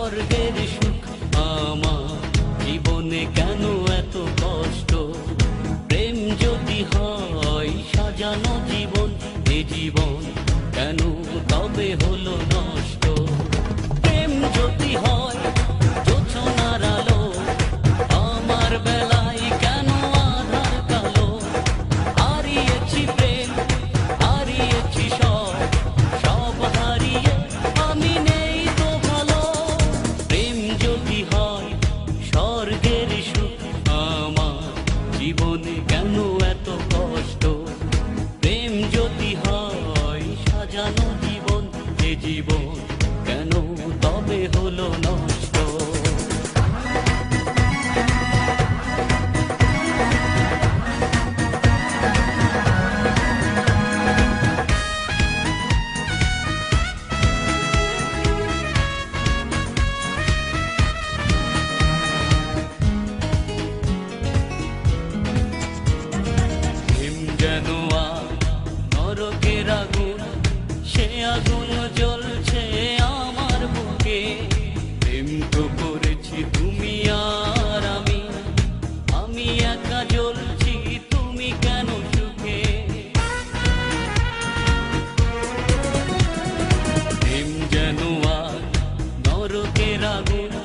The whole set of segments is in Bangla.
স্বর্গের সুখ আমার জীবনে কেন এত কষ্ট? প্রেম যদি হয়, সাজানো জীবন, এ জীবন কেন? তবে হলো নষ্ট। প্রেম যদি হয় কেন এত কষ্ট? প্রেম যদি হয় সাজানো জীবন যে জীবন কেন তবে হলো নষ্ট? verdadeira.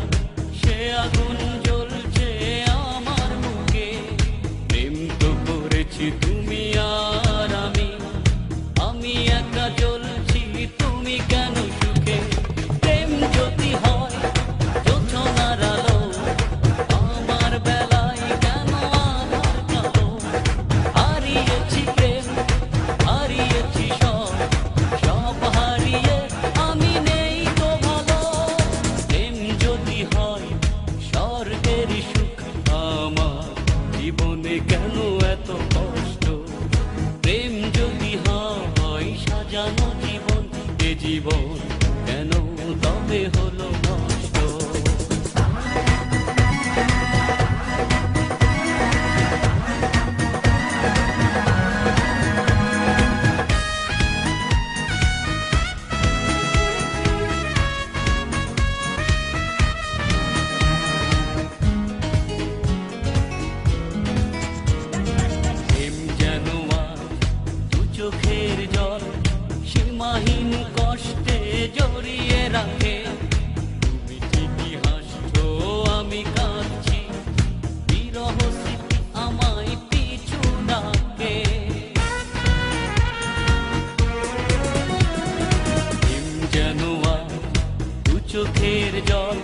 জল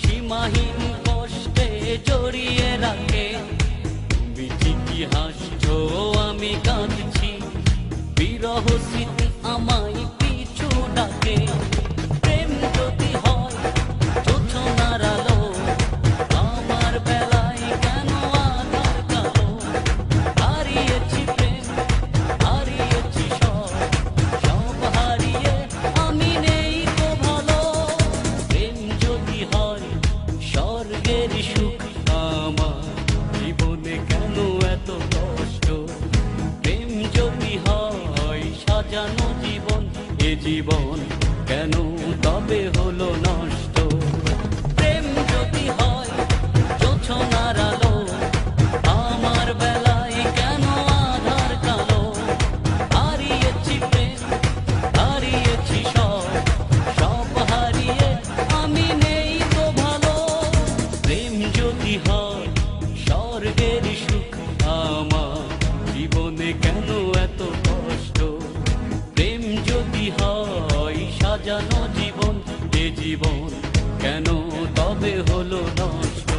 সীমাহীন কষ্টে জড়িয়ে রাখে। তুমি ঠিকই হাসছো আমি কাঁদছি। বিরহ আমায় জীবন কেন তবে হলো নষ্ট? প্রেম যদি হয়, জোছনার আলো, আমার বেলায় কেন আধার কালো? হারিয়েছি প্রেম, হারিয়েছি সব সব হারিয়ে আমি নেই তো ভালো। প্রেম যদি হয়, স্বর্গের সুখ সাজানো জীবন এ জীবন কেন তবে হলো নষ্ট?